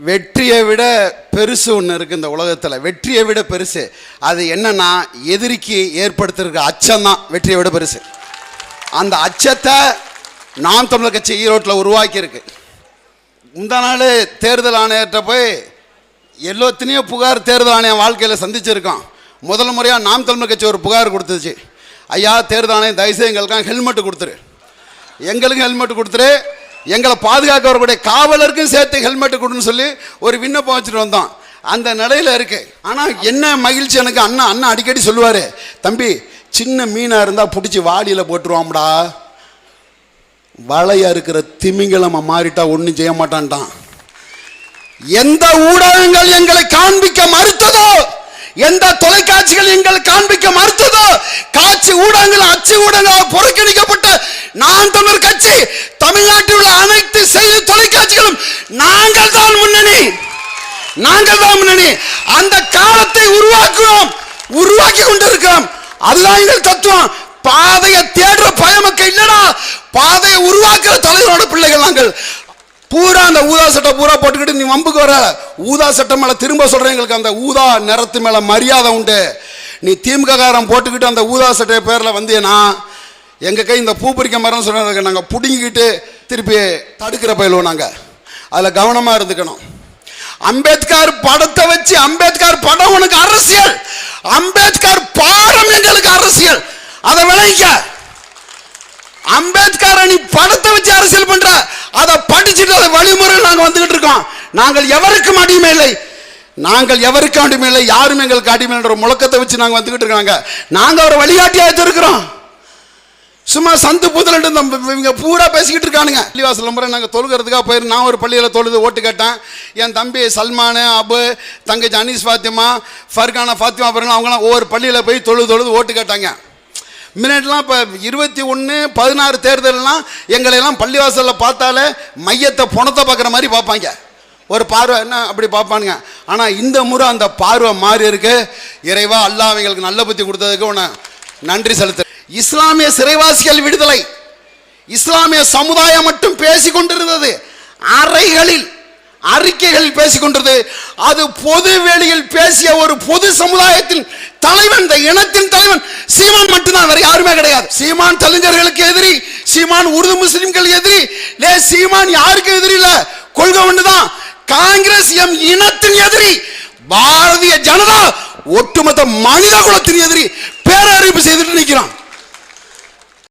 வெற்றியை விட பெருசு ஒன்று இருக்குது இந்த உலகத்தில். வெற்றியை விட பெருசு. அது என்னன்னா எதிரிக்கு ஏற்படுத்திருக்க அச்சம் தான் வெற்றியை விட பெருசு. அந்த அச்சத்தை நாம் தமிழர் கட்சி ஈரோட்டில் உருவாக்கியிருக்கு. முந்தா நாள் தேர்தல் ஆணையர்கிட்ட போய் எல்லோத்தினையோ புகார் தேர்தல் ஆணையம் வாழ்க்கையில் சந்திச்சிருக்கோம் முதல் முறையாக நாம் தமிழர் கட்சி ஒரு புகார் கொடுத்துச்சு. ஐயா தேர்தல் ஆணையம் தயவுசெய்து எங்களுக்காக ஹெல்மெட் கொடுத்துரு. எங்களுக்கும் ஹெல்மெட் கொடுத்துரு. எங்களை பாதுகாக்க வரக்கூடிய காவலருக்கும் சேர்த்து ஹெல்மெட் கொடுன்னு சொல்லி ஒரு விண்ணப்பம் வச்சுட்டு வந்தோம் அந்த நிலையில் இருக்கு. ஆனால் என்ன மகிழ்ச்சி எனக்கு? அண்ணா அண்ணா அடிக்கடி சொல்லுவார் தம்பி சின்ன மீனாக இருந்தால் பிடிச்சி வாளியில் போட்டுருவாம்டா வலையா இருக்கிற திமிங்கிலமா மாறிட்டா ஒன்றும் செய்ய மாட்டான்டான் எந்த ஊடகங்கள் எங்களை காண்பிக்க மறுத்ததோ எந்த தொலைக்காட்சிகள் எங்களை காண்பிக்க மறுத்ததோ காட்சி ஊடகங்கள் அச்சு ஊடகங்களால் புறக்கணிக்கப்பட்ட நான் தமிழர் கட்சி தமிழ்நாட்டு நாங்கள் தான் முன்னணி. நாங்கள் தான் முன்னணி. அந்த காலத்தை உருவாக்குவோம் உருவாக்கி கொண்டிருக்கிறோம். அதுதான் எங்கள் தத்துவம். பாதையை தேடுற பயமக்க இல்லடா. பாதையை உருவாக்குற தலைவரோட பிள்ளைகள் நாங்கள். பூரா அந்த ஊதா சட்டை பூரா போட்டுக்கிட்டு நீ வம்புக்கு வர. ஊதா சட்டை மேல திரும்ப சொல்றேன் எங்களுக்கு அந்த ஊதா நிறத்து மேல மரியாதை உண்டு. நீ திமுககாரன் போட்டுக்கிட்டு அந்த ஊதா சட்டை பேர்ல வந்தேனா எங்க கை இந்த பூ பறிக்க மரம் சொன்னதுக்கு நாங்க புடுங்கிக்கிட்டு திருப்பி தடுக்கிற பயிலுவோம் நாங்கள் அதில் கவனமாக இருந்துக்கணும். அம்பேத்கர் படத்தை வச்சு அம்பேத்கர் படம் உனக்கு அரசியல். அம்பேத்கர் பாடம் எங்களுக்கு அரசியல். அதை விளைவிக்க. அம்பேத்கர் நீ படத்தை வச்சு அரசியல் பண்ற அதை படிச்சுட்டு அதை வழிமுறையில் நாங்கள் வந்துகிட்டு இருக்கோம். நாங்கள் எவருக்கும் அடிமை இல்லை. நாங்கள் எவருக்கும் அடிமை இல்லை யாரும் எங்களுக்கு அடிமை என்ற முழக்கத்தை வச்சு நாங்கள் வந்துகிட்டு இருக்காங்க. நாங்கள் ஒரு வழிகாட்டியா இருக்கிறோம் சும்மா சந்து புதல் இவங்க பூரா பேசிக்கிட்டு இருக்கானுங்க. பள்ளிவாசல் முறை நாங்கள் தொழுகிறதுக்காக போயிரு நான் ஒரு பள்ளியில் தொழுது ஓட்டு கேட்டேன். என் தம்பி சல்மானு அபு தங்கச்சி அனீஸ் ஃபாத்திமா ஃபர்கானா ஃபாத்திமா பிறகு அவங்களாம் ஒவ்வொரு பள்ளியில் போய் தொழுது தொழுது ஓட்டு கேட்டாங்க. முன்னாடிலாம் இப்போ இருபத்தி ஒன்று பதினாறு தேர்தல்லாம் எங்களை எல்லாம் பள்ளிவாசலில் பார்த்தாலே மையத்தை புணத்தை பார்க்குற மாதிரி பார்ப்பாங்க. ஒரு பார்வை என்ன அப்படி பார்ப்பானுங்க. ஆனால் இந்த முறை அந்த பார்வை மாறி இருக்கு. இறைவா அல்லாஹ் அவங்களுக்கு நல்ல புத்தி கொடுத்ததுக்கு உன்னை நன்றி செலுத்து இஸ்லாமிய சிறைவாசிகள் விடுதலை. இஸ்லாமிய சமுதாயம் மட்டும் பேசிக்கொண்டிருந்தது. அறைகளில் அறிக்கைகளில் பேசிக் அது பொது வெளியில் பேசிய ஒரு பொது சமுதாயத்தின் தலைவன் இந்த இனத்தின் தலைவன் சீமான் மட்டும்தான் வேற யாருமே கிடையாது. சீமான் தலைஞர்களுக்கு எதிரி சீமான் உருது முஸ்லிம்கள் எதிரி. லே சீமான் யாருக்கு எதிரி இல்ல? கொள்கை ஒண்ணுதான். காங்கிரஸ் எம் இனத்தின் எதிரி. பாரதிய ஜனதா ஒட்டுமொத்த மனித குலத்தின் எதிரி. பேரறிவு செய்துட்டு நிற்கிறான்